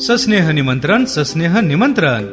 सस्नेह निमंत्रण सस्नेह निमंत्रण.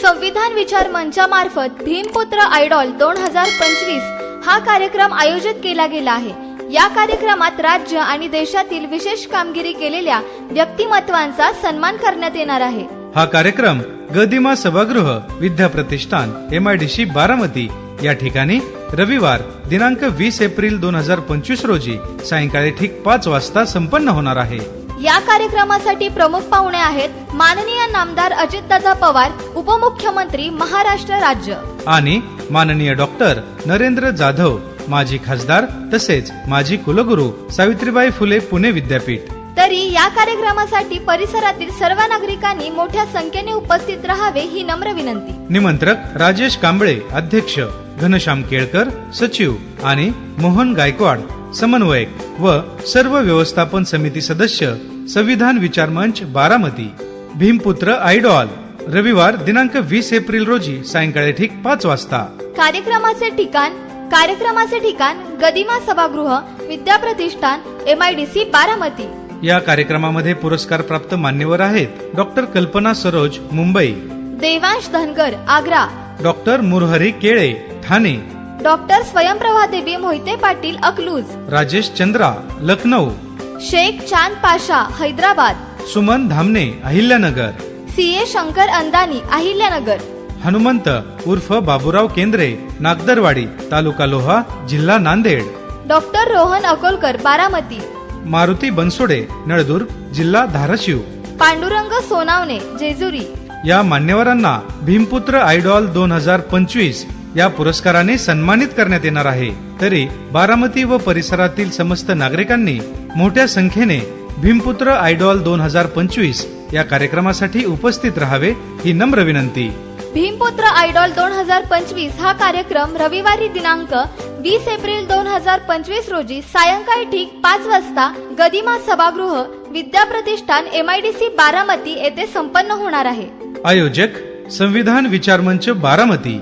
संविधान विचार मंचामार्फत भीमपुत्र आयडॉल दोन हजार पंचवीस हा कार्यक्रम आयोजित केला गेला आहे. या कार्यक्रमात राज्य आणि देशातील विशेष कामगिरी केलेल्या व्यक्तिमत्वांचा सन्मान करण्यात येणार आहे. हा कार्यक्रम गदिमा सभागृह Vidya Pratishthan M I D C Baramati या ठिकाणी रविवार दिनांक वीस एप्रिल दोन हजार पंचवीस रोजी सायंकाळी ठीक पाच वाजता संपन्न होणार आहे. या कार्यक्रमासाठी प्रमुख पाहुणे आहेत माननीय नामदार अजितदादा पवार उपमुख्यमंत्री महाराष्ट्र राज्य. आणि माननीय डॉक्टर नरेंद्र जाधव माजी खासदार तसेच माजी कुलगुरू सावित्रीबाई फुले पुणे विद्यापीठ. तरी या कार्यक्रमासाठी परिसरातील सर्व नागरिकांनी मोठ्या संख्येने उपस्थित राहावे ही नम्र विनंती. निमंत्रक राजेश कांबळे अध्यक्ष घनश्याम केळकर सचिव आणि मोहन गायकवाड समन्वयक. व सर्व व्यवस्थापन समिती सदस्य संविधान विचार मंच बारामती. भीमपुत्र आयडॉल. रविवार दिनांक वीस एप्रिल रोजी सायंकाळी ठीक पाच वाजता. कार्यक्रमाचे ठिकाण कार्यक्रमाचे ठिकाण गदिमा सभागृह Vidya Pratishthan M I D C Baramati. या कार्यक्रमामध्ये पुरस्कार प्राप्त मान्यवर आहेत doctor Kalpana Saroj Mumbai. Devansh Dhangar Agra. Doctor Murhari Kele Thane. Doctor Swayamprabha Devi Mohite Patil Akluj Rajesh Chandra Lucknow Shaikh Chand Pasha Hyderabad. Suman Dhamane Ahilyanagar. C A Shankar Andani Ahilyanagar. Hanumant उर्फ बाबूराव केंद्रे नागदरवाडी तालुका लोहा जिल्हा Nanded. Doctor Rohan Akolkar Baramati. Maruti Bansode Naldurg जिल्हा धाराशिव. पांडुरंग सोनावणे जेजुरी. या मान्यवरांना भीमपुत्र idol दोन हजार पंचवीस या पुरस्काराने सन्मानित करण्यात येणार आहे. तरी बारामती व परिसरातील समस्त नागरिकांनी मोठ्या संख्येने भीमपुत्र आयडॉल दोन हजार पंचवीस या कार्यक्रमासाठी उपस्थित राहावे ही नम्र विनंती. भीमपुत्र आयडॉल दोन हजार पंचवीस हा कार्यक्रम रविवारी दिनांक वीस एप्रिल दोन हजार पंचवीस रोजी सायंकाळी ठीक पाच वाजता गदिमा सभागृह Vidya Pratishthan M I D C Baramati येथे संपन्न होणार आहे. आयोजक संविधान विचारमंच बारामती.